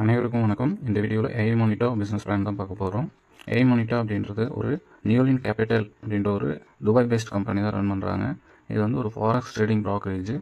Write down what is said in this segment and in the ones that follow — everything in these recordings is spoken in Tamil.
அனைவருக்கும் வணக்கம். இந்த வீடியோவில் ஏஐ மோனிட்டா பிஸ்னஸ் பிளான் தான் பார்க்க போகிறோம் ஏஐ மோனிட்டா அப்படின்றது ஒரு நியூலின் கேபிட்டல் அப்படின்ற ஒரு துபாய் பேஸ்ட் கம்பெனி தான் ரன் பண்ணுறாங்க இது வந்து ஒரு ஃபாரக்ஸ் ட்ரேடிங் ப்ராக்கரேஜ்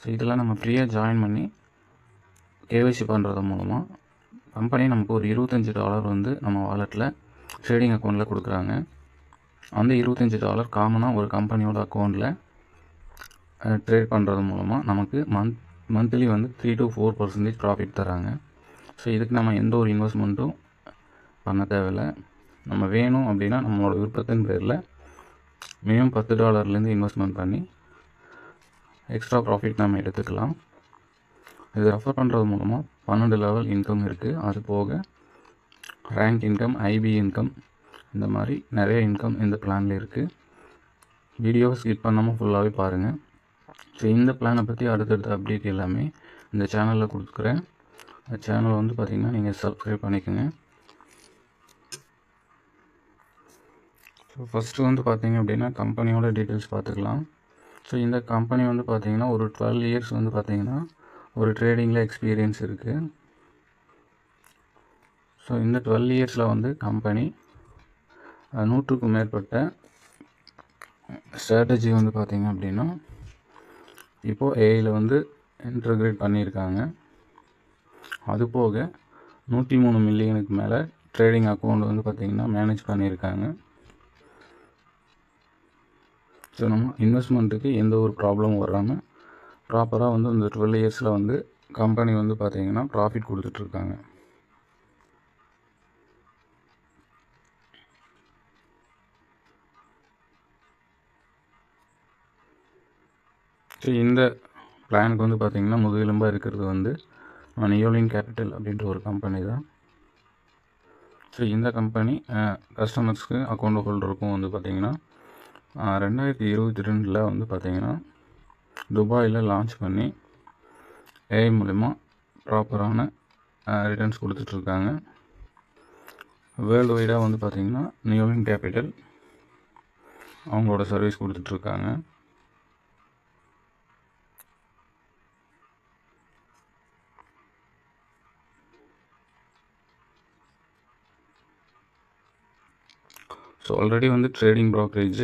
ஸோ இதெல்லாம் நம்ம ஃப்ரீயாக ஜாயின் பண்ணி கேவைசி பண்ணுறது மூலமாக கம்பெனி நமக்கு ஒரு இருபத்தஞ்சி டாலர் வந்து நம்ம வாலெட்டில் ட்ரேடிங் அக்கௌண்ட்டில் கொடுக்குறாங்க. அந்த இருபத்தஞ்சி டாலர் காமனாக ஒரு கம்பெனியோட அக்கௌண்ட்டில் ட்ரேட் பண்ணுறது மூலமாக நமக்கு மந்த் மந்த்லி வந்து three to four percentage profit தராங்க. ஸோ இதுக்கு நம்ம எந்த ஒரு இன்வெஸ்ட்மெண்ட்டும் பண்ண தேவையில்ல. நம்ம வேணும் அப்படின்னா நம்மளோட விருப்பத்தின் பேரில் மினிமம் பத்து டாலர்லேருந்து இன்வெஸ்ட்மெண்ட் பண்ணி எக்ஸ்ட்ரா ப்ராஃபிட் நம்ம எடுத்துக்கலாம். இது ரெஃபர் பண்ணுறது மூலமாக பன்னெண்டு லெவல் இன்கம் இருக்குது அது போக ரேங்க் இன்கம் ஐபி இன்கம் இந்த மாதிரி நிறைய இன்கம் இந்த பிளானில் இருக்குது வீடியோ ஸ்கிப் பண்ணாமல் ஃபுல்லாகவே பாருங்கள் ஸோ இந்த பிளானை பற்றி அடுத்தடுத்த அப்டேட் எல்லாமே இந்த சேனலில் கொடுக்குறேன். இந்த சேனலை வந்து பார்த்திங்கன்னா நீங்கள் சப்ஸ்கிரைப் பண்ணிக்கோங்க. ஸோ ஃபஸ்ட்டு வந்து பார்த்தீங்க அப்படின்னா கம்பெனியோட டீட்டெயில்ஸ் பார்த்துக்கலாம் ஸோ இந்த கம்பெனி வந்து பார்த்தீங்கன்னா ஒரு டுவெல் இயர்ஸ் வந்து பார்த்தீங்கன்னா ஒரு ட்ரேடிங்கில் எக்ஸ்பீரியன்ஸ் இருக்குது ஸோ இந்த டுவெல் இயர்ஸில் வந்து கம்பெனி நூற்றுக்கும் மேற்பட்ட ஸ்ட்ராட்டஜி வந்து பார்த்தீங்க அப்படின்னா இப்போது ஏஐயில் வந்து இன்டர்கிரேட் பண்ணியிருக்காங்க. அது போக நூற்றி மூணு மில்லியனுக்கு மேலே ட்ரேடிங் அக்கௌண்ட் வந்து பார்த்திங்கன்னா மேனேஜ் பண்ணியிருக்காங்க. ஸோ நம்ம இன்வெஸ்ட்மெண்ட்டுக்கு எந்த ஒரு ப்ராப்ளமும் வராமல் ப்ராப்பராக வந்து இந்த டுவெல் இயர்ஸில் வந்து கம்பெனி வந்து பார்த்திங்கன்னா ப்ராஃபிட் கொடுத்துட்ருக்காங்க. ஸோ இந்த பிளானுக்கு வந்து பார்த்திங்கன்னா முதுகெலும்பாக இருக்கிறது வந்து நியோலின் கேபிட்டல் அப்படின்ற ஒரு கம்பெனி தான். ஸோ இந்த கம்பெனி கஸ்டமர்ஸ்க்கு அக்கௌண்ட் ஹோல்டருக்கும் வந்து பார்த்திங்கன்னா ரெண்டாயிரத்தி இருபத்தி ரெண்டில் வந்து பார்த்திங்கன்னா துபாயில் லான்ச் பண்ணி ஏஐ மூலிமா ப்ராப்பரான ரிட்டர்ன்ஸ் கொடுத்துட்ருக்காங்க. வேர்ல்டு வைடாக வந்து பார்த்திங்கன்னா நியோலின் கேபிட்டல் அவங்களோட சர்வீஸ் கொடுத்துட்ருக்காங்க. ஸோ ஆல்ரெடி வந்து trading brokerage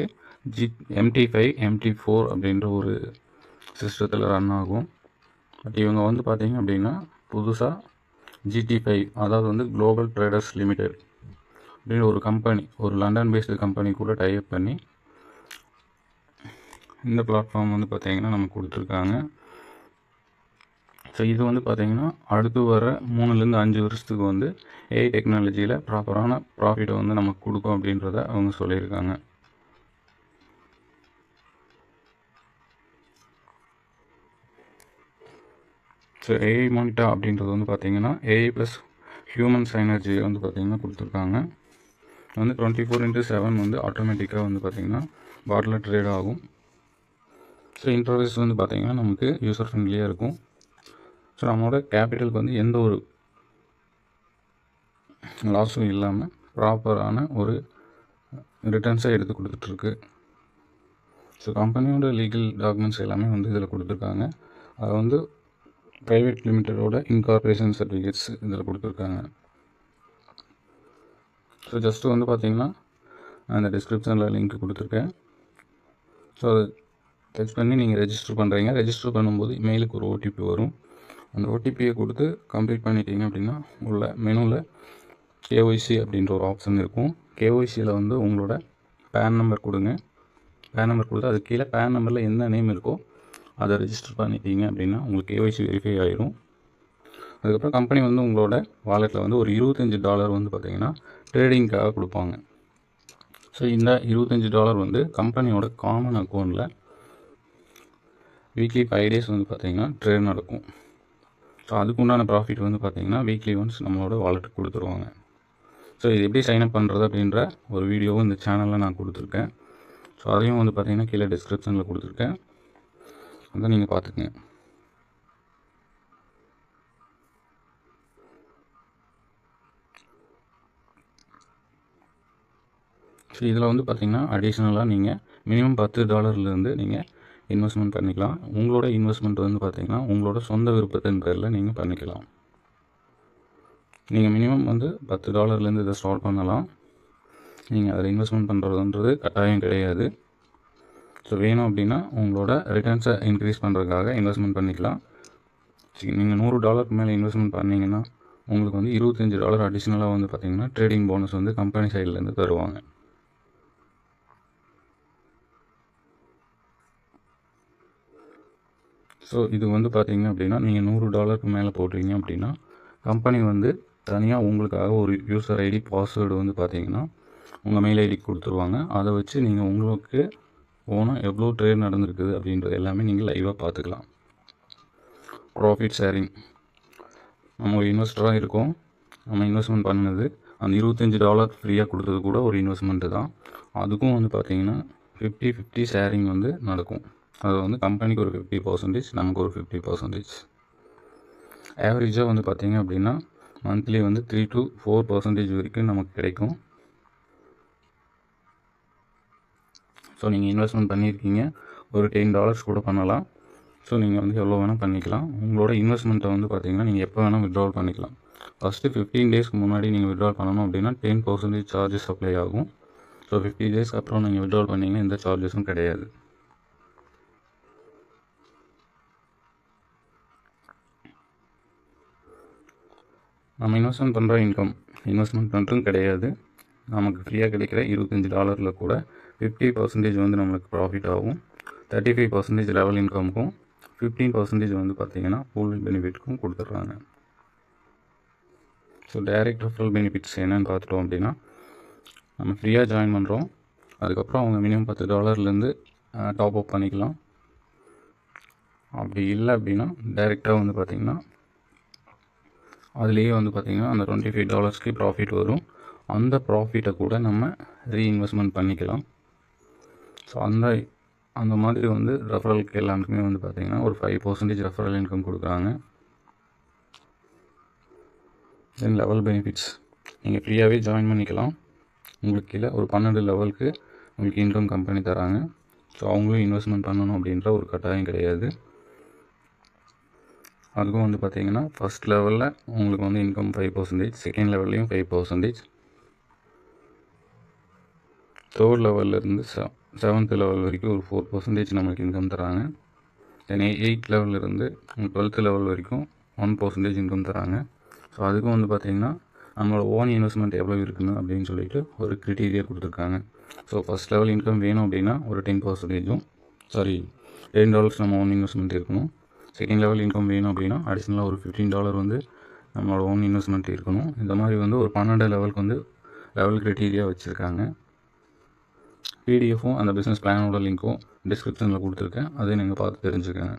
G MT five MT four அப்படின்ற ஒரு சிஸ்டத்தில் ரன் ஆகும். பட் இவங்க வந்து பார்த்திங்க அப்படின்னா புதுசாக ஜிடி ஃபைவ் அதாவது வந்து குளோபல் ட்ரேடர்ஸ் லிமிடெட் அப்படின்னு ஒரு கம்பெனி ஒரு லண்டன் பேஸ்டு கம்பெனி கூட டைப் பண்ணி இந்த பிளாட்ஃபார்ம் வந்து பார்த்திங்கன்னா நமக்கு கொடுத்துருக்காங்க. ஸோ இது வந்து பார்த்திங்கன்னா அடுத்து வர மூணுலேருந்து அஞ்சு வருஷத்துக்கு வந்து ஏஐ டெக்னாலஜியில் ப்ராப்பரான ப்ராஃபிட்டை வந்து நமக்கு கொடுக்கும் அப்படின்றத அவங்க சொல்லியிருக்காங்க. ஸோ ஏஐ மோனிட்டா அப்படின்றது வந்து பார்த்திங்கன்னா ஏஐ ப்ளஸ் ஹியூமன் எனர்ஜி வந்து பார்த்திங்கன்னா கொடுத்துருக்காங்க. வந்து டுவெண்ட்டி ஃபோர் இன்ட்டு செவன் வந்து ஆட்டோமேட்டிக்காக வந்து பார்த்திங்கன்னா பாட்டில் ட்ரேட் ஆகும். ஸோ இன்டர்வேஸ் வந்து பார்த்திங்கன்னா நமக்கு யூசர் ஃப்ரெண்ட்லியாக இருக்கும். ஸோ நம்மளோட கேபிட்டலுக்கு வந்து எந்த ஒரு லாஸும் இல்லாமல் ப்ராப்பரான ஒரு ரிட்டர்ன்ஸாக எடுத்து கொடுத்துட்ருக்கு. ஸோ கம்பெனியோட லீகல் டாக்குமெண்ட்ஸ் எல்லாமே வந்து இதில் கொடுத்துருக்காங்க. அதை வந்து ப்ரைவேட் லிமிட்டடோட இன்கார்பரேஷன் சர்டிஃபிகேட்ஸ் இதில் கொடுத்துருக்காங்க. ஸோ ஜஸ்ட்டு வந்து பார்த்திங்கன்னா அந்த டிஸ்கிரிப்ஷனில் லிங்க் கொடுத்துருக்கேன். ஸோ அதை டச் பண்ணி நீங்கள் ரெஜிஸ்டர் பண்ணுறீங்க ரெஜிஸ்டர் பண்ணும்போது மெயிலுக்கு ஒரு ஓடிபி வரும். அந்த ஓடிபியை கொடுத்து கம்ப்ளீட் பண்ணிட்டீங்க அப்படின்னா உள்ள மெனுவில் கேஒய்சி அப்படின்ற ஒரு ஆப்ஷன் இருக்கும். கேஒய்சியில் வந்து உங்களோட பேன் நம்பர் கொடுங்க. பேன் நம்பர் கொடுத்து அது கீழே பேன் நம்பரில் என்ன நேம் இருக்கோ அதை ரெஜிஸ்டர் பண்ணிட்டீங்க அப்படின்னா உங்களுக்கு கேஒய்சி வெரிஃபை ஆயிரும். அதுக்கப்புறம் கம்பெனி வந்து உங்களோட வாலெட்டில் வந்து ஒரு இருபத்தஞ்சி டாலர் வந்து பார்த்திங்கன்னா ட்ரேடிங்க்காக கொடுப்பாங்க. ஸோ இந்த இருபத்தஞ்சி டாலர் வந்து கம்பெனியோட காமன் அக்கௌண்ட்டில் வீக்லி ஃபைவ் டேஸ் வந்து பார்த்திங்கன்னா ட்ரேட் நடக்கும். ஸோ அதுக்கு உண்டான ப்ராஃபிட் வந்து பார்த்திங்கன்னா வீக்லி ஒன்ஸ் நம்மளோட வாலெட்டுக்கு கொடுத்துருவாங்க. ஸோ இது எப்படி சைன்அப் பண்ணுறது அப்படின்ற ஒரு வீடியோவும் இந்த சேனலில் நான் கொடுத்துருக்கேன். ஸோ அதையும் வந்து பார்த்திங்கன்னா கீழே டிஸ்கிரிப்ஷனில் கொடுத்துருக்கேன். அதை நீங்கள் பார்த்துக்குங்க ஸோ இதில் வந்து பார்த்திங்கன்னா அடிஷ்னலாக நீங்கள் மினிமம் பத்து டாலர்லேருந்து நீங்கள் இன்வெஸ்ட்மெண்ட் பண்ணிக்கலாம். உங்களோட இன்வெஸ்ட்மெண்ட் வந்து பார்த்திங்கன்னா உங்களோட சொந்த விருப்பத்தின் பேரில் நீங்கள் பண்ணிக்கலாம். நீங்கள் மினிமம் வந்து பத்து டாலர்லேருந்து இதை ஸ்டார்ட் பண்ணலாம். நீங்கள் அதில் இன்வெஸ்ட்மெண்ட் பண்ணுறதுன்றது கட்டாயம் கிடையாது. ஸோ வேணும் அப்படின்னா உங்களோட ரிட்டர்ன்ஸை இன்க்ரீஸ் பண்ணுறதுக்காக இன்வெஸ்ட்மெண்ட் பண்ணிக்கலாம். நீங்கள் நூறு டாலருக்கு மேலே இன்வெஸ்ட்மெண்ட் பண்ணிங்கன்னா உங்களுக்கு வந்து இருபத்தஞ்சி டாலர் அடிஷ்னலாக வந்து பார்த்தீங்கன்னா ட்ரேடிங் போனஸ் வந்து கம்பெனி சைட்லேருந்து தருவாங்க. ஸோ இது வந்து பார்த்தீங்க அப்படின்னா நீங்கள் நூறு டாலருக்கு மேலே போடுறீங்க அப்படின்னா கம்பெனி வந்து தனியாக உங்களுக்காக ஒரு யூசர் ஐடி பாஸ்வேர்டு வந்து பார்த்தீங்கன்னா உங்கள் மெயில் ஐடி கொடுத்துருவாங்க. அதை வச்சு நீங்கள் உங்களுக்கு ஓனாக எவ்வளோ ட்ரேட் நடந்திருக்குது அப்படின்றது எல்லாமே நீங்கள் லைவாக பார்த்துக்கலாம் ப்ராஃபிட் ஷேரிங் நம்ம ஒரு இன்வெஸ்டராக இருக்கோம். நம்ம இன்வெஸ்ட்மெண்ட் பண்ணினது அந்த இருபத்தஞ்சி டாலர் ஃப்ரீயாக கொடுத்தது கூட ஒரு இன்வெஸ்ட்மெண்ட்டு தான். அதுக்கும் வந்து பார்த்திங்கன்னா ஃபிஃப்டி ஃபிஃப்டி ஷேரிங் வந்து நடக்கும். அது வந்து கம்பெனிக்கு ஒரு ஃபிஃப்டி பர்சன்டேஜ் நமக்கு ஒரு ஃபிஃப்டி பர்சன்டேஜ் ஆவரேஜாக வந்து பார்த்திங்க அப்படின்னா மந்த்லி வந்து த்ரீ டு ஃபோர் பர்சன்டேஜ் வரைக்கும் நமக்கு கிடைக்கும். ஸோ நீங்கள் இன்வெஸ்ட்மெண்ட் பண்ணியிருக்கீங்க ஒரு டென் டாலர்ஸ் கூட பண்ணலாம். ஸோ நீங்கள் வந்து எவ்வளோ வேணால் பண்ணிக்கலாம். உங்களோட இன்வெஸ்ட்மெண்ட்டை வந்து பார்த்தீங்கன்னா நீங்கள் எப்போ வேணால் விட்ரால் பண்ணிக்கலாம். ஃபஸ்ட்டு ஃபிஃப்டீன் டேஸ்க்கு முன்னாடி நீங்கள் விட்ரால் பண்ணணும் அப்படின்னா டென் பர்சன்டேஜ் சார்ஜஸ் அப்ளை ஆகும். ஸோ ஃபிஃப்டி டேஸ்க்கு அப்புறம் நீங்கள் விட்ரால் பண்ணிங்கன்னா எந்த சார்ஜஸும் கிடையாது. நம்ம இன்வெஸ்ட்மெண்ட் பண்ணுற இன்கம் இன்வெஸ்ட்மெண்ட் மட்டும் கிடையாது. நமக்கு ஃப்ரீயாக கிடைக்கிற இருபத்தஞ்சி டாலரில் கூட ஃபிஃப்டி பர்சன்டேஜ் வந்து நம்மளுக்கு ப்ராஃபிட் ஆகும். தேர்ட்டி ஃபைவ் பர்சன்டேஜ் லெவல் இன்கமுக்கும் ஃபிஃப்டீன் பர்சன்டேஜ் வந்து பார்த்திங்கன்னா ஃபுல் பெனிஃபிட்க்கும் கொடுத்துட்றாங்க. ஸோ டைரக்ட் ரெஃபரல் பெனிஃபிட்ஸ் என்னென்னு பார்த்துட்டோம் அப்படின்னா நம்ம ஃப்ரீயாக ஜாயின் பண்ணுறோம் அதுக்கப்புறம் அவங்க மினிமம் பத்து டாலர்லேருந்து டாப் அப் பண்ணிக்கலாம். அப்படி இல்லை அப்படின்னா டைரெக்டாக வந்து பார்த்திங்கன்னா அதுலேயே வந்து பார்த்திங்கன்னா அந்த டுவெண்ட்டி ஃபைவ் டாலர்ஸ்க்கு ப்ராஃபிட் வரும். அந்த ப்ராஃபிட்டை கூட நம்ம ரீஇன்வெஸ்ட்மெண்ட் பண்ணிக்கலாம். ஸோ அந்த அந்த மாதிரி வந்து ரெஃபரலுக்கு எல்லாருக்குமே வந்து பார்த்திங்கன்னா ஒரு ஃபைவ் பர்சன்டேஜ் ரெஃபரல் இன்கம் கொடுக்குறாங்க. தென் லெவல் பெனிஃபிட்ஸ் நீங்கள் ஃப்ரீயாகவே ஜாயின் பண்ணிக்கலாம். உங்களுக்கு கீழே ஒரு பன்னெண்டு லெவலுக்கு உங்களுக்கு இன்கம் கம்பெனி தராங்க. ஸோ அவங்களும் இன்வெஸ்ட்மெண்ட் பண்ணணும் அப்படின்ற ஒரு கட்டாயம் கிடையாது. அதுக்கும் வந்து பார்த்தீங்கன்னா ஃபஸ்ட் லெவலில் உங்களுக்கு வந்து இன்கம் ஃபைவ் பர்சன்டேஜ் செகண்ட் லெவல்லையும் ஃபைவ் பர்சன்டேஜ் தேர்ட் லெவல்லேருந்து செ செவன்த் லெவல் வரைக்கும் ஒரு ஃபோர் பர்சன்டேஜ் நமக்கு இன்கம் தராங்க. தென் எயிட் லெவல்லேருந்து டுவெல்த்து லெவல் வரைக்கும் ஒன் பர்சன்டேஜ் இன்கம் தராங்க. ஸோ அதுக்கும் வந்து பார்த்திங்கன்னா நம்மளோட ஓன் இன்வெஸ்ட்மெண்ட் எவ்வளோ இருக்குன்னு அப்படின்னு சொல்லிட்டு ஒரு க்ரிட்டீரியா கொடுத்துருக்காங்க. ஸோ ஃபஸ்ட் லெவல் இன்கம் வேணும் அப்படின்னா ஒரு டென் பர்சன்டேஜும் சாரி டென் டாலர்ஸ் நம்ம ஓன் இன்வெஸ்ட்மெண்ட் இருக்கணும். செகண்ட் லெவல் இன்கம் வேணும் அப்படின்னா அடிஷ்னலாக ஒரு ஃபிஃப்டீன் டாலர் வந்து நம்மளோட ஓன் இன்வெஸ்ட்மெண்ட் இருக்கணும். இந்த மாதிரி வந்து ஒரு பன்னெண்டு லெவலுக்கு வந்து லெவல் க்ரைட்டீரியா வச்சுருக்காங்க. பிடிஎஃப்பும் அந்த பிஸ்னஸ் பிளானோட லிங்க்கும் டிஸ்கிரிப்ஷனில் கொடுத்துருக்கேன். அதையும் நீங்கள் பார்த்து தெரிஞ்சுக்கோங்க.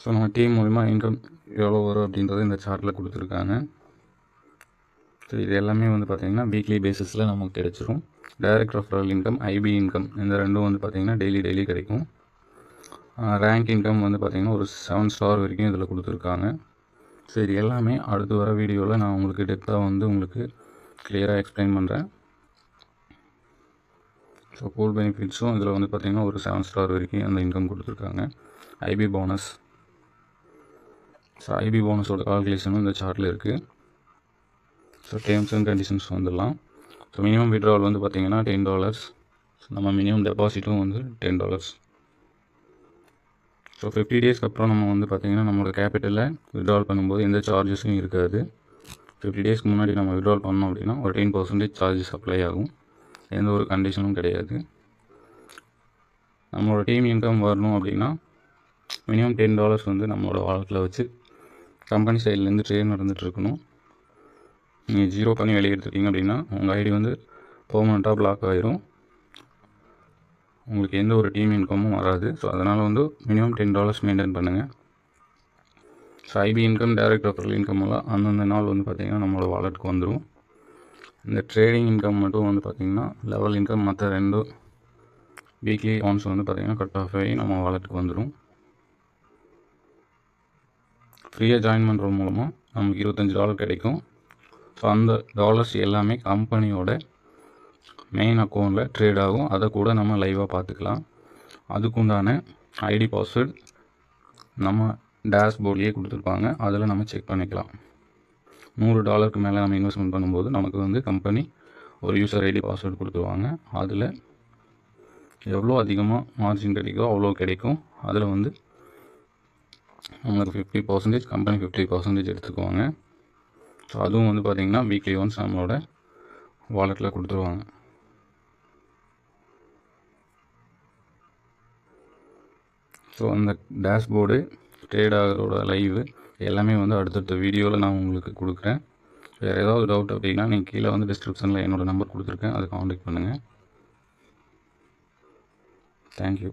ஸோ நம்ம டீம் மூலிமா இன்கம் எவ்வளோ வரும் அப்படின்றத இந்த சார்ட்டில் கொடுத்துருக்காங்க. ஸோ இது எல்லாமே வந்து பார்த்திங்கன்னா வீக்லி பேசிஸில் நமக்கு கிடைச்சிரும். Direct referral income IP income இந்த ரெண்டும் வந்து பார்த்திங்கன்னா டெய்லி டெய்லி கிடைக்கும். ரேங்க் இன்கம் வந்து பார்த்திங்கன்னா ஒரு செவன் ஸ்டார் வரைக்கும் இதில் கொடுத்துருக்காங்க. சரி எல்லாமே அடுத்து வர வீடியோவில் நான் உங்களுக்கு டெப்த்தாக வந்து உங்களுக்கு கிளியராக எக்ஸ்பிளைன் பண்ணுறேன் ஸோ கூல் பெனிஃபிட்ஸும் இதில் வந்து பார்த்திங்கன்னா ஒரு செவன் ஸ்டார் வரைக்கும் அந்த இன்கம் கொடுத்துருக்காங்க. ஐபி போனஸ் ஸோ ஐபி போனஸோட கால்குலேஷனும் இந்த சார்ட்டில் இருக்குது ஸோ டேர்ம்ஸ் அண்ட் கண்டிஷன்ஸ் வந்துடலாம். ஸோ மினிமம் விட்ராவல் வந்து பார்த்திங்கன்னா டென் டாலர்ஸ் நம்ம மினிமம் டெபாசிட்டும் வந்து டென் டாலர்ஸ் ஸோ ஃபிஃப்டி டேஸ்க்கு அப்புறம் நம்ம வந்து பார்த்திங்கன்னா நம்மளோட கேபிட்டலில் விட்ரால் பண்ணும்போது எந்த சார்ஜஸும் இருக்காது. ஃபிஃப்டி டேஸ்க்கு முன்னாடி நம்ம விட்ரால் பண்ணோம் அப்படின்னா ஒரு டென் பர்சன்டேஜ் சார்ஜஸ் அப்ளை ஆகும். எந்த ஒரு கண்டிஷனும் கிடையாது. நம்மளோட டீம் இன்கம் வரணும் அப்படின்னா மினிமம் டென் டாலர்ஸ் வந்து நம்மளோட வாலெட்டில் வச்சு கம்பெனி சைட்லேருந்து ட்ரெயின் நடந்துகிட்டு இருக்கணும். நீங்கள் ஜீரோ பண்ணி வெளியே எடுத்துட்டீங்க அப்படின்னா உங்கள் ஐடி வந்து பர்மனெண்ட்டாக பிளாக் ஆயிரும். உங்களுக்கு எந்த ஒரு டீம் இன்கமும் வராது. ஸோ அதனால் வந்து மினிமம் டென் டாலர்ஸ் மெயின்டைன் பண்ணுங்கள் so IP income direct referral income எல்லாம் அந்தந்த நாள் வந்து பார்த்திங்கன்னா நம்மளோட வாலெட்டுக்கு வந்துடும் இந்த ட்ரேடிங் இன்கம் மட்டும் வந்து பார்த்திங்கன்னா லெவல் இன்கம் மற்ற ரெண்டும் வீக்லி ஒன்ஸ் வந்து பார்த்திங்கன்னா கட் ஆஃப் ஆகி நம்ம வாலெட்டுக்கு வந்துடும் ஃப்ரீயாக ஜாயின் பண்ணுறது மூலமாக நமக்கு இருபத்தஞ்சி டாலர் கிடைக்கும். ஸோ அந்த டாலர்ஸ் எல்லாமே கம்பெனியோட மெயின் அக்கௌண்ட்டில் ட்ரேட் ஆகும். அதை கூட நம்ம லைவாக பார்த்துக்கலாம். அதுக்குண்டான ஐடி பாஸ்வேர்ட் நம்ம டேஷ்போர்ட்லேயே கொடுத்துருப்பாங்க. அதில் நம்ம செக் பண்ணிக்கலாம். நூறு டாலருக்கு மேலே நம்ம இன்வெஸ்ட்மெண்ட் பண்ணும்போது நமக்கு வந்து கம்பெனி ஒரு யூசர் ஐடி பாஸ்வேர்டு கொடுத்துருவாங்க. அதில் எவ்வளோ அதிகமாக மார்ஜின் கிடைக்கோ அவ்வளோ கிடைக்கும். அதில் வந்து நம்மளுக்கு fifty percentage company fifty percentage எடுத்துக்குவாங்க. ஸோ அதுவும் வந்து பார்த்திங்கன்னா வீக்லி ஒன்ஸ் நம்மளோட வாலெட்டில் கொடுத்துருவாங்க. ஸோ அந்த டேஷ்போர்டு ட்ரேட் லைவு எல்லாமே வந்து அடுத்தடுத்த வீடியோவில் நான் உங்களுக்கு கொடுக்குறேன். வேறு ஏதாவது டவுட் அப்படின்னா நீங்கள் கீழே வந்து டிஸ்கிரிப்ஷனில் என்னோடய நம்பர் கொடுத்துருக்கேன். அதை காண்டாக்ட் பண்ணுங்கள் தேங்க்யூ